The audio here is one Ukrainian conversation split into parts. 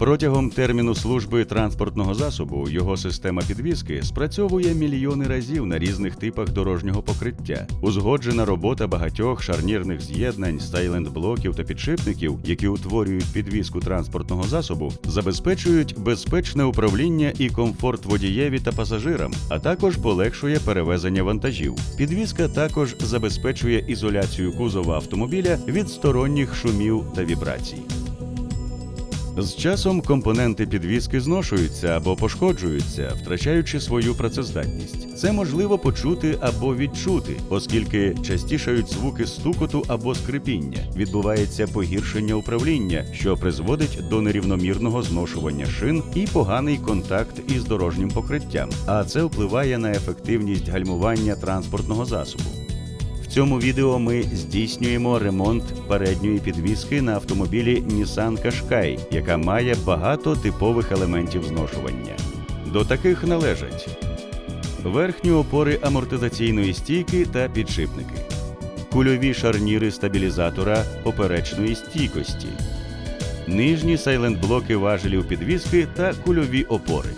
Протягом терміну служби транспортного засобу його система підвіски спрацьовує мільйони разів на різних типах дорожнього покриття. Узгоджена робота багатьох шарнірних з'єднань, стайленд-блоків та підшипників, які утворюють підвіску транспортного засобу, забезпечують безпечне управління і комфорт водієві та пасажирам, а також полегшує перевезення вантажів. Підвіска також забезпечує ізоляцію кузова автомобіля від сторонніх шумів та вібрацій. З часом компоненти підвіски зношуються або пошкоджуються, втрачаючи свою працездатність. Це можливо почути або відчути, оскільки частішають звуки стукоту або скрипіння. Відбувається погіршення управління, що призводить до нерівномірного зношування шин і поганий контакт із дорожнім покриттям. А це впливає на ефективність гальмування транспортного засобу. Цьому відео ми здійснюємо ремонт передньої підвіски на автомобілі Nissan Qashqai, яка має багато типових елементів зношування. До таких належать верхні опори амортизаційної стійки та підшипники, кульові шарніри стабілізатора поперечної стійкості, нижні сайлентблоки важелів підвіски та кульові опори.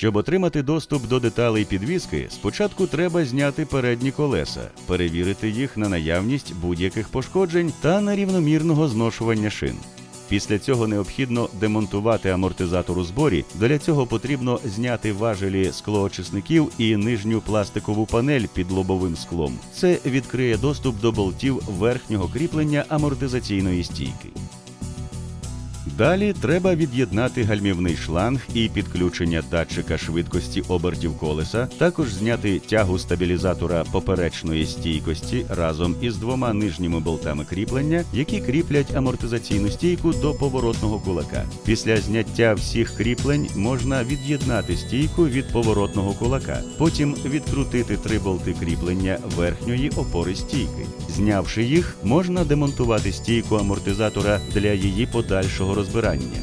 Щоб отримати доступ до деталей підвіски, спочатку треба зняти передні колеса, перевірити їх на наявність будь-яких пошкоджень та нерівномірного зношування шин. Після цього необхідно демонтувати амортизатор у зборі. Для цього потрібно зняти важелі склоочисників і нижню пластикову панель під лобовим склом. Це відкриє доступ до болтів верхнього кріплення амортизаційної стійки. Далі треба від'єднати гальмівний шланг і підключення датчика швидкості обертів колеса, також зняти тягу стабілізатора поперечної стійкості разом із двома нижніми болтами кріплення, які кріплять амортизаційну стійку до поворотного кулака. Після зняття всіх кріплень можна від'єднати стійку від поворотного кулака, потім відкрутити три болти кріплення верхньої опори стійки. Знявши їх, можна демонтувати стійку амортизатора для її подальшого розбирання.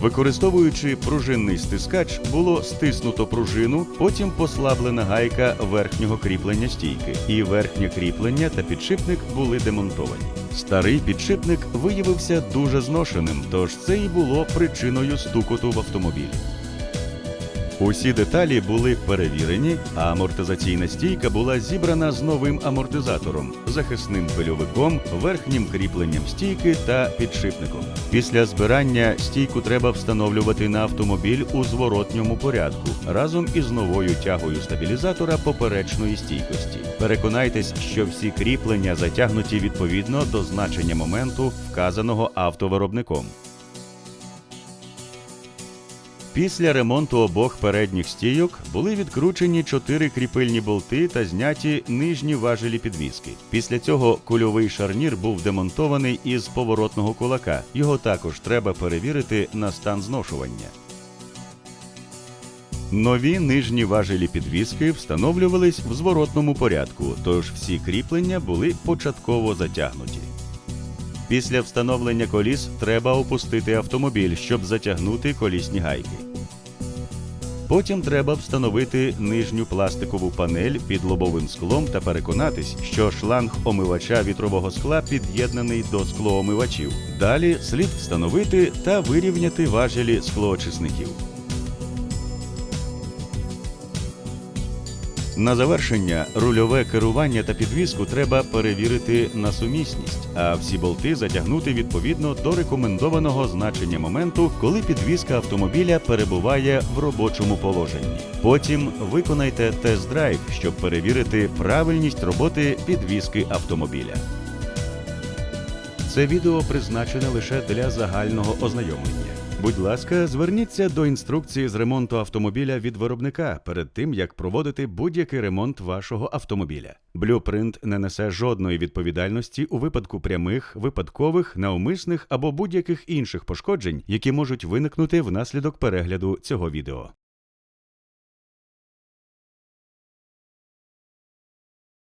Використовуючи пружинний стискач, було стиснуто пружину, потім послаблена гайка верхнього кріплення стійки, і верхнє кріплення та підшипник були демонтовані. Старий підшипник виявився дуже зношеним, тож це і було причиною стукоту в автомобілі. Усі деталі були перевірені, а амортизаційна стійка була зібрана з новим амортизатором, захисним пильовиком, верхнім кріпленням стійки та підшипником. Після збирання стійку треба встановлювати на автомобіль у зворотньому порядку разом із новою тягою стабілізатора поперечної стійкості. Переконайтесь, що всі кріплення затягнуті відповідно до значення моменту, вказаного автовиробником. Після ремонту обох передніх стійок були відкручені чотири кріпильні болти та зняті нижні важелі підвіски. Після цього кульовий шарнір був демонтований із поворотного кулака. Його також треба перевірити на стан зношування. Нові нижні важелі підвіски встановлювались в зворотному порядку, тож всі кріплення були початково затягнуті. Після встановлення коліс треба опустити автомобіль, щоб затягнути колісні гайки. Потім треба встановити нижню пластикову панель під лобовим склом та переконатись, що шланг омивача вітрового скла під'єднаний до склоомивачів. Далі слід встановити та вирівняти важелі склоочисників. На завершення рульове керування та підвіску треба перевірити на сумісність, а всі болти затягнути відповідно до рекомендованого значення моменту, коли підвіска автомобіля перебуває в робочому положенні. Потім виконайте тест-драйв, щоб перевірити правильність роботи підвіски автомобіля. Це відео призначене лише для загального ознайомлення. Будь ласка, зверніться до інструкції з ремонту автомобіля від виробника перед тим, як проводити будь-який ремонт вашого автомобіля. Блюпринт не несе жодної відповідальності у випадку прямих, випадкових, навмисних або будь-яких інших пошкоджень, які можуть виникнути внаслідок перегляду цього відео.